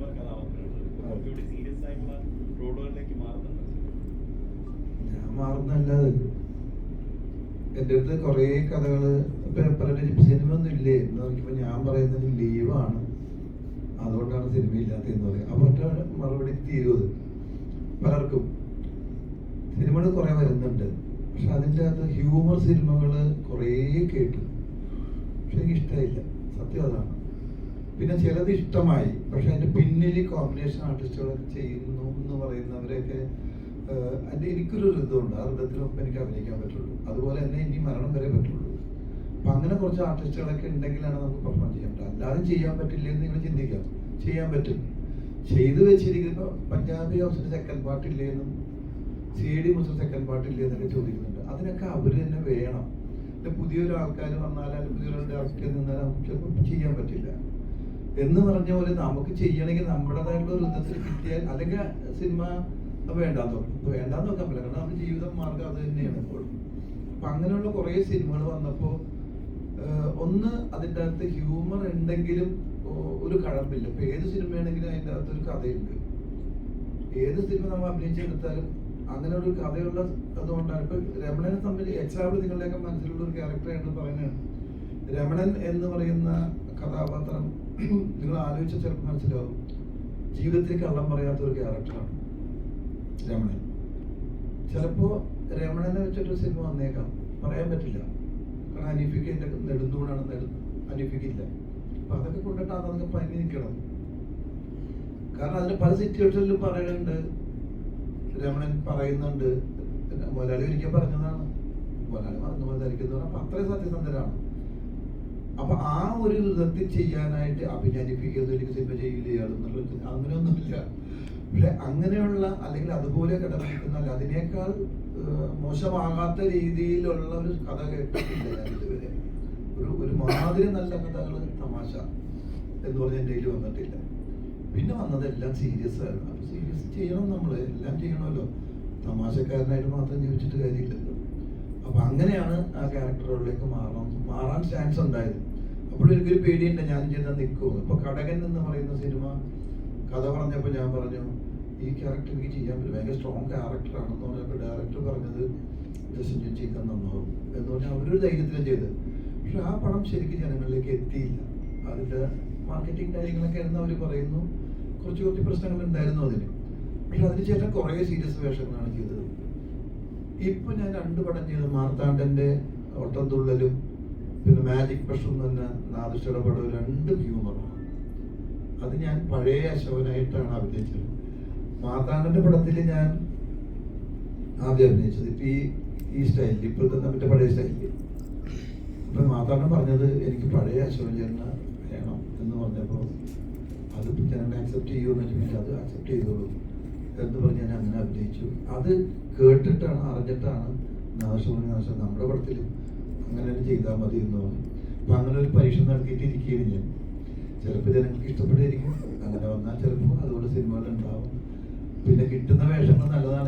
Number കഥാപാത്രങ്ങൾ serious ആയിട്ടുള്ള റോളുകളിലേക്ക് മാറുന്നുണ്ട് ഞാൻ മാറുന്നല്ലാതെ എന്റെ അടുത്ത് കുറേ കഥകൾ ഇപ്പൊ പലരും സിനിമ ഒന്നും ഇല്ലേ? എന്ന് നോക്കിയപ്പോ ഞാൻ പറയുന്നത് ലീവാണ് അതുകൊണ്ടാണ് സിനിമ ഇല്ലാത്തതെന്ന് പറയും അവരുടെ മറുപടി തീരുവത്. പലർക്കും. സിനിമകൾ കുറേ വരുന്നുണ്ട്. പക്ഷെ അതിന്റെ അകത്ത് ഹ്യൂമർ സിനിമകൾ കുറേ കേട്ടു. പക്ഷെ എനിക്ക് ഇഷ്ടായില്ല സത്യം അതാണ്. പിന്നെ ചിലത് ഇഷ്ടമായി. പക്ഷെ അതിന്റെ പിന്നിൽ കോമ്പിനേഷൻ ആർട്ടിസ്റ്റുകളൊക്കെ ചെയ്യുന്നു എന്ന് പറയുന്നവരെയൊക്കെ അതിന്റെ എനിക്കൊരു ഋതമുണ്ട് ആ ഋതത്തിനൊപ്പം എനിക്ക് അഭിനയിക്കാൻ പറ്റുള്ളൂ. അതുപോലെ തന്നെ ഇനി മരണം വരെ പറ്റുള്ളൂ. അപ്പൊ അങ്ങനെ കുറച്ച് ആർട്ടിസ്റ്റുകളൊക്കെ ഉണ്ടെങ്കിലാണ് നമുക്ക് പെർഫോം ചെയ്യാൻ പറ്റുക. അല്ലാതെ ചെയ്യാൻ പറ്റില്ല എന്ന് നിങ്ങൾ ചിന്തിക്കാം ചെയ്യാൻ പറ്റും. ചെയ്തു വെച്ചിരിക്കുന്ന പഞ്ചാബി ഹൗസിന് സെക്കൻഡ് പാർട്ട് ഇല്ലേന്നും സി ഡി മുസ്ലിം സെക്കൻഡ് പാർട്ട് ഇല്ലേ എന്നൊക്കെ ചോദിക്കുന്നുണ്ട്. അതിനൊക്കെ അവർ തന്നെ വേണം. പുതിയൊരു ആൾക്കാർ വന്നാൽ അല്ലെങ്കിൽ പുതിയൊരു ഡയറക്ടർ നമുക്ക് ചെയ്യാൻ പറ്റില്ല. എന്ന് പറഞ്ഞ പോലെ നമുക്ക് ചെയ്യണമെങ്കിൽ നമ്മുടേതായിട്ടുള്ള ഒരു വിധത്തിൽ കിട്ടിയാൽ അല്ലെങ്കിൽ സിനിമ വേണ്ടാന്ന് നോക്കും വേണ്ടാന്ന് നോക്കാൻ പറ്റില്ല കാരണം നമ്മുടെ ജീവിതം മാർഗം അത് തന്നെയാണ് എപ്പോഴും അപ്പൊ അങ്ങനെയുള്ള കുറേ സിനിമകൾ വന്നപ്പോൾ ഒന്ന് അതിന്റെ അകത്ത് ഹ്യൂമർ ഉണ്ടെങ്കിലും ഒരു കഴമ്പില്ല ഇപ്പൊ ഏത് സിനിമയാണെങ്കിലും അതിന്റെ അകത്ത് ഒരു കഥയുണ്ട് ഏത് സിനിമ നമ്മൾ അഭിനയിച്ചെടുത്താലും അങ്ങനെ ഒരു കഥയുള്ള അതുകൊണ്ടാണ് ഇപ്പൊ രമണനെ തമ്മിൽ എക്സാമ്പിൾ നിങ്ങളുടെയൊക്കെ മനസ്സിലുള്ള ഒരു ക്യാരക്ടർ പറയുന്നത് രമണൻ എന്ന് പറയുന്ന കഥാപാത്രം. നിങ്ങൾ ആലോചിച്ച ചിലപ്പോൾ മനസ്സിലാവും. ജീവിതത്തിൽ കള്ളം പറയാത്ത ഒരു ക്യാരക്ടറാണ് രമണൻ. ചിലപ്പോ രമണനെ വെച്ചിട്ട് സിനിമ വന്നേക്കാം. പറയാൻ പറ്റില്ല. കാരണം അനീഫിക്ക് എന്റെ നെടുന്തൂണാണ് നെടു അനീഫിക്കില്ല അപ്പം അതൊക്കെ കൊണ്ടിട്ടാണ് അതൊക്കെ പനി നിൽക്കണം. കാരണം അതിന് പല സിറ്റുവേഷനിലും പറയുന്നുണ്ട്. രമണൻ പറയുന്നുണ്ട്. മുതലാളി ഒരിക്കൽ പറഞ്ഞതാണ്. മുതലാളി മറന്നു പോയതായിരിക്കും അപ്പം അത്രയും സത്യസന്ധരാണ്. അപ്പൊ ആ ഒരു വിധത്തിൽ ചെയ്യാനായിട്ട് അഭിനയിപ്പിക്കുന്ന ഒരു സിനിമ ചെയ്യില്ല ഇയാൾ എന്നുള്ളത് അങ്ങനെയൊന്നുമില്ല. പക്ഷെ അങ്ങനെയുള്ള അല്ലെങ്കിൽ അതുപോലെ കിടന്നിരിക്കുന്ന അതിനേക്കാൾ മോശമാകാത്ത രീതിയിലുള്ള ഒരു കഥ കേട്ടിട്ടില്ല ഞാൻ ഇതുവരെ. ഒരു ഒരു മാതിരി നല്ല കഥകൾ തമാശ എന്ന് പറഞ്ഞ എന്റെ കയ്യിൽ വന്നിട്ടില്ല. പിന്നെ വന്നതെല്ലാം സീരിയസ് ആണ് അപ്പൊ സീരിയസ് ചെയ്യണം നമ്മൾ എല്ലാം ചെയ്യണമല്ലോ. തമാശക്കാരനായിട്ട് മാത്രം ജീവിച്ചിട്ട് കാര്യമില്ലല്ലോ. അപ്പൊ അങ്ങനെയാണ് ആ ക്യാരക്ടറുകളിലേക്ക് മാറണം മാറാൻ ചാൻസ് ഉണ്ടായത്. അപ്പോഴും എനിക്കൊരു പേടിയുണ്ട് ഞാൻ ചെന്നാൽ നിൽക്കുമോ ഇപ്പൊ കടകൻ എന്ന് പറയുന്ന സിനിമ കഥ പറഞ്ഞപ്പോൾ ഞാൻ പറഞ്ഞു ഈ ക്യാരക്ടർ എനിക്ക് ചെയ്യാൻ പറ്റും. ഭയങ്കര സ്ട്രോങ് ക്യാരക്ടറാണെന്ന് പറഞ്ഞപ്പോൾ ഡയറക്ടർ പറഞ്ഞത് ജസ്റ്റ് ചെയ്താൽ നന്നാവും എന്ന് പറഞ്ഞാൽ അവരൊരു ധൈര്യത്തിലും ചെയ്ത് പക്ഷെ ആ പണം ശരിക്കും ജനങ്ങളിലേക്ക് എത്തിയില്ല. അതിന്റെ മാർക്കറ്റിംഗ് കാര്യങ്ങളൊക്കെ എന്ന് അവർ പറയുന്നു. കുറച്ച് കുറച്ച് പ്രശ്നങ്ങൾ ഉണ്ടായിരുന്നു അതിന്. പക്ഷെ അതിന് ചേട്ടൻ കുറേ സീരിയസ് വേഷങ്ങളാണ് ചെയ്തത്. ഇപ്പൊ ഞാൻ രണ്ട് പടം ചെയ്തത് മാർത്താണ്ഡന്റെ ഒട്ടംതുള്ളലും പിന്നെ മാജിക് എന്ന് തന്നെ നാദിഷയുടെ രണ്ട് രണ്ടും ഹ്യൂമറാണ് അത് ഞാൻ പഴയ അശോകനായിട്ടാണ് അഭിനയിച്ചത്. മാതാണ്ടന്റെ പടത്തിൽ ഞാൻ ആദ്യം അഭിനയിച്ചത് ഇപ്പൊ ഈ ഈ സ്റ്റൈലിൽ ഇപ്പോഴത്തെ മറ്റേ പഴയ സ്റ്റൈലിൽ അപ്പൊ മാതാണ്ടൻ പറഞ്ഞത് എനിക്ക് പഴയ അശോകൻ ചേട്ടനെ വേണം എന്ന് പറഞ്ഞപ്പോൾ അത് ഞാൻ ആക്സെപ്റ്റ് ചെയ്യുമെന്ന് വെച്ചാൽ അത് ആക്സെപ്റ്റ് ചെയ്തോളൂ എന്ന് പറഞ്ഞ് ഞാൻ അങ്ങനെ അഭിനയിച്ചു. അത് കേട്ടിട്ടാണ് അറിഞ്ഞിട്ടാണ് നാശം നാശം നമ്മുടെ പടത്തിൽ അങ്ങനെ ചെയ്താൽ മതി എന്ന് പറഞ്ഞു അപ്പൊ അങ്ങനെ ഒരു പരീക്ഷ നടത്തിയിട്ട് ഇരിക്കുകയാണ് ഞാൻ. ചിലപ്പോൾ ജനങ്ങൾക്ക് ഇഷ്ടപ്പെട്ടിരിക്കും അങ്ങനെ വന്നാൽ ചിലപ്പോൾ അതുപോലെ സിനിമകൾ ഉണ്ടാവും. പിന്നെ കിട്ടുന്ന വേഷങ്ങൾ നല്ലതാണ്.